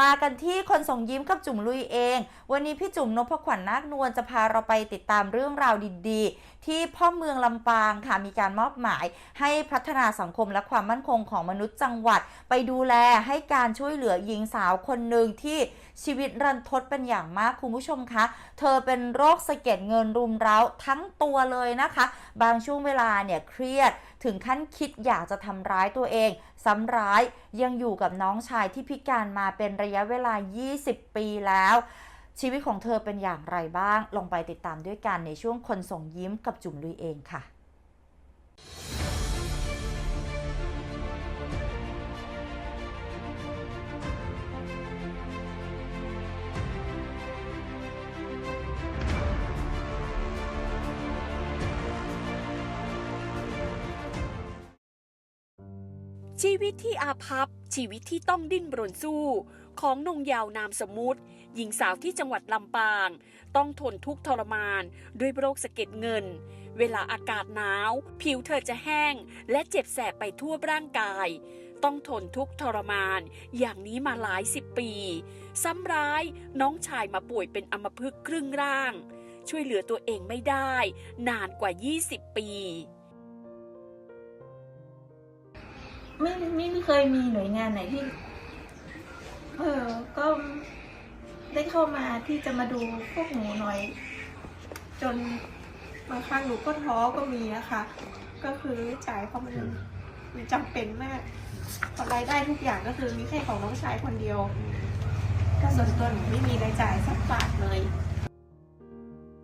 มากันที่คนส่งยิ้มกับจุ๋มลุยเอง วันนี้พี่จุ๋มนพขวัญนาคนวลจะพาเราไปติดตามเรื่องราวดีๆ ที่พ่อเมืองลำปางค่ะมีการมอบหมาย ให้พัฒนาสังคมและความมั่นคงของมนุษย์จังหวัด ไปดูแลให้การช่วยเหลือหญิงสาวคนหนึ่งที่ชีวิตรันทดเป็นอย่างมากคุณผู้ชมคะ เธอเป็นโรคสะเก็ดเงินรุมเร้าทั้งตัวเลยนะคะ บางช่วงเวลาเนี่ยเครียดถึงขั้นคิดอยากจะทำร้ายตัวเองซ้ำร้ายยังอยู่กับน้องชายที่พิการมาเป็นระระยะเวลา 20 ปีแล้ว ชีวิตของเธอเป็นอย่างไรบ้าง ลงไปติดตามด้วยกันในช่วงคนส่งยิ้มกับจุ๋มลุยเองค่ะชีวิตที่อาภัพชีวิตที่ต้องดิ้นรนสู้ ของนงยาวนามสมุติหญิงสาวที่จังหวัดลำปาง ต้องทนทุกข์ทรมานด้วยโรคสะเก็ดเงิน เวลาอากาศหนาว ผิวเธอจะแห้ง และเจ็บแสบไปทั่วร่างกาย ต้องทนทุกข์ทรมาน อย่างนี้มาหลายสิบปี ซ้ำร้ายน้องชายมาป่วยเป็นอัมพฤกษ์ครึ่งร่าง ช่วยเหลือตัวเองไม่ได้ นานกว่า 20 ปีไม่ไม่เคยมีหน่วยงานไหนที่ เออ ก็ได้เข้ามาที่จะมาดูพวกหนูหน่อย จนบางครั้งหนูก็ท้อก็มีนะคะ ก็คือจ่ายเพราะมันมันจำเป็นมากพราะรายได้ทุกอย่างก็คือมีแค่ของน้องชายคนเดียว ก็ส่วนตัวหนูไม่มีรายจ่ายสักบาทเลย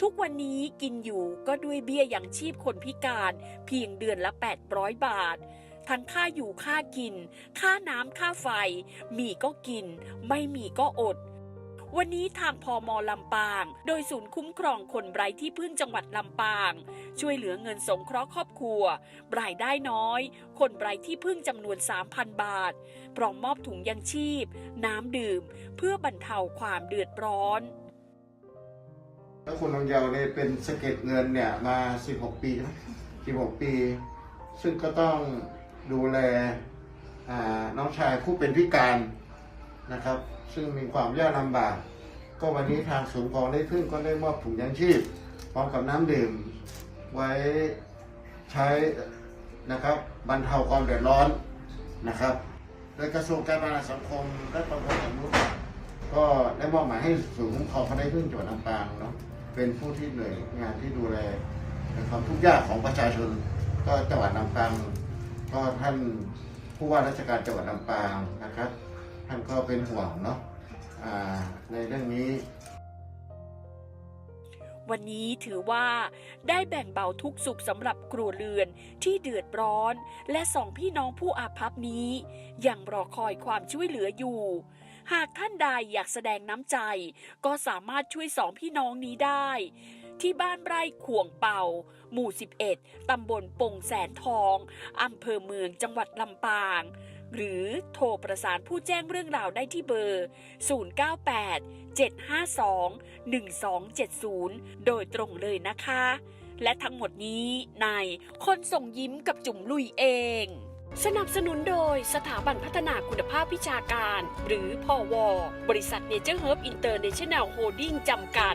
ทุกวันนี้กินอยู่ก็ด้วยเบี้ยยังชีพคนพิการ เพียงเดือนละ 800 บาท ทั้งค่าอยู่ค่ากิน ค่าน้ำค่าไฟ มีก็กิน ไม่มีก็อดวันนี้ทางพอมลำปาง โดยศูนย์คุ้มครองคนไร้ที่พึ่งจังหวัดลำปาง ช่วยเหลือเงินสงเคราะห์ครอบครัว รายได้น้อย คนไร้ที่พึ่งจำนวน 3,000 บาท พร้อมมอบถุงยังชีพ น้ำดื่ม เพื่อบรรเทาความเดือดร้อน แล้วคุณทองเยาวเนี่ยเป็นสะเก็ดเงินเนี่ยมา 16 ปีใช่ไหม16 ปี ซึ่งก็ต้อง ดูแลน้องชายผู้เป็นพิการนะครับ ซึ่งมีความยากลำบาก ก็วันนี้ทางศูนย์กองได้ขึ้นก็ได้มอบถุงยางชีพพร้อมกับน้ำดื่ม ไว้ใช้นะครับบรรเทาความเดือดร้อนนะครับโดยกระทรวงการพัฒนาสังคมและประมงอนุรักษ์ก็ได้มอบหมายให้ศูนย์คุ้มครองเขาได้พึ่งจังหวัดลำปางเนาะเป็นผู้ที่หน่วยงานที่ดูแลในความทุกข์ยากของประชาชนก็จังหวัดลำปาง ก็ท่านผู้ว่าราชการจังหวัดลำปางนะครับ ท่านก็เป็นห่วงเนาะในเรื่องนี้ วันนี้ถือว่าได้แบ่งเบาทุกข์สุขสำหรับครัวเรือนที่เดือดร้อน และสองพี่น้องผู้อาภัพนี้ยังรอคอยความช่วยเหลืออยู่หากท่านใดอยากแสดงน้ำใจ ก็สามารถช่วยสองพี่น้องนี้ได้ ที่บ้านไร่ขวงเป่า หมู่ 11 ตำบลปงแสนทอง อำเภอเมืองจังหวัดลำปาง หรือโทรประสานผู้แจ้งเรื่องราวได้ที่เบอร์ 098 752 1270 โดยตรงเลยนะคะ และทั้งหมดนี้ในคนส่งยิ้มกับจุ๋มลุยเองสนับสนุนโดยสถาบันพัฒนาคุณภาพวิชาการ หรือพอวบริษัทเนเจอร์เฮิร์บอินเตอร์เนชั่นแนลโฮดดิ้งจำกัด